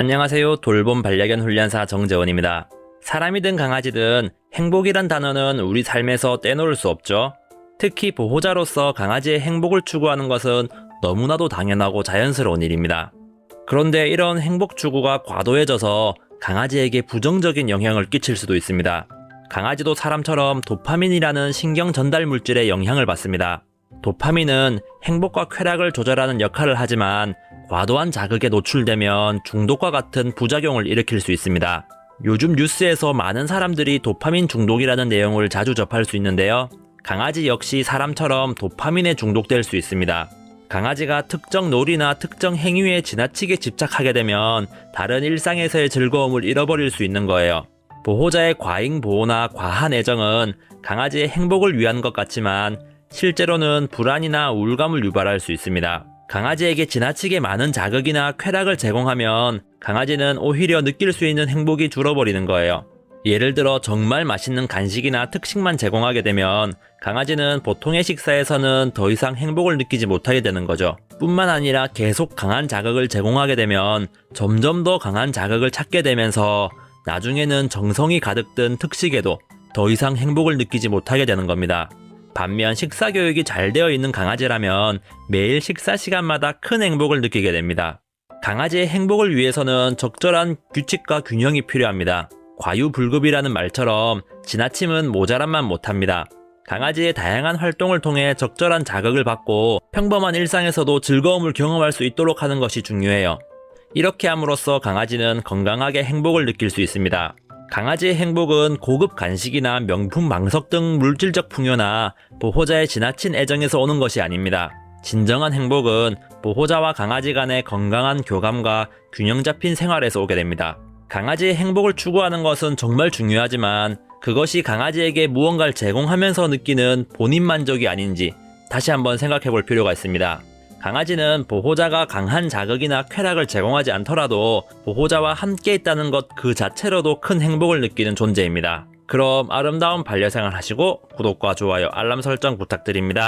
안녕하세요. 돌봄 반려견 훈련사 정재원입니다. 사람이든 강아지든 행복이란 단어는 우리 삶에서 떼놓을 수 없죠. 특히 보호자로서 강아지의 행복을 추구하는 것은 너무나도 당연하고 자연스러운 일입니다. 그런데 이런 행복 추구가 과도해져서 강아지에게 부정적인 영향을 끼칠 수도 있습니다. 강아지도 사람처럼 도파민이라는 신경 전달 물질의 영향을 받습니다. 도파민은 행복과 쾌락을 조절하는 역할을 하지만 과도한 자극에 노출되면 중독과 같은 부작용을 일으킬 수 있습니다. 요즘 뉴스에서 많은 사람들이 도파민 중독이라는 내용을 자주 접할 수 있는데요. 강아지 역시 사람처럼 도파민에 중독될 수 있습니다. 강아지가 특정 놀이나 특정 행위에 지나치게 집착하게 되면 다른 일상에서의 즐거움을 잃어버릴 수 있는 거예요. 보호자의 과잉 보호나 과한 애정은 강아지의 행복을 위한 것 같지만 실제로는 불안이나 우울감을 유발할 수 있습니다. 강아지에게 지나치게 많은 자극이나 쾌락을 제공하면 강아지는 오히려 느낄 수 있는 행복이 줄어버리는 거예요. 예를 들어 정말 맛있는 간식이나 특식만 제공하게 되면 강아지는 보통의 식사에서는 더 이상 행복을 느끼지 못하게 되는 거죠. 뿐만 아니라 계속 강한 자극을 제공하게 되면 점점 더 강한 자극을 찾게 되면서 나중에는 정성이 가득 든 특식에도 더 이상 행복을 느끼지 못하게 되는 겁니다. 반면 식사 교육이 잘 되어 있는 강아지라면 매일 식사 시간마다 큰 행복을 느끼게 됩니다. 강아지의 행복을 위해서는 적절한 규칙과 균형이 필요합니다. 과유불급이라는 말처럼 지나침은 모자란만 못합니다. 강아지의 다양한 활동을 통해 적절한 자극을 받고 평범한 일상에서도 즐거움을 경험할 수 있도록 하는 것이 중요해요. 이렇게 함으로써 강아지는 건강하게 행복을 느낄 수 있습니다. 강아지의 행복은 고급 간식이나 명품 망석 등 물질적 풍요나 보호자의 지나친 애정에서 오는 것이 아닙니다. 진정한 행복은 보호자와 강아지 간의 건강한 교감과 균형 잡힌 생활에서 오게 됩니다. 강아지의 행복을 추구하는 것은 정말 중요하지만 그것이 강아지에게 무언가를 제공하면서 느끼는 본인 만족이 아닌지 다시 한번 생각해 볼 필요가 있습니다. 강아지는 보호자가 강한 자극이나 쾌락을 제공하지 않더라도 보호자와 함께 있다는 것 그 자체로도 큰 행복을 느끼는 존재입니다. 그럼 아름다운 반려생활 하시고 구독과 좋아요, 알람 설정 부탁드립니다.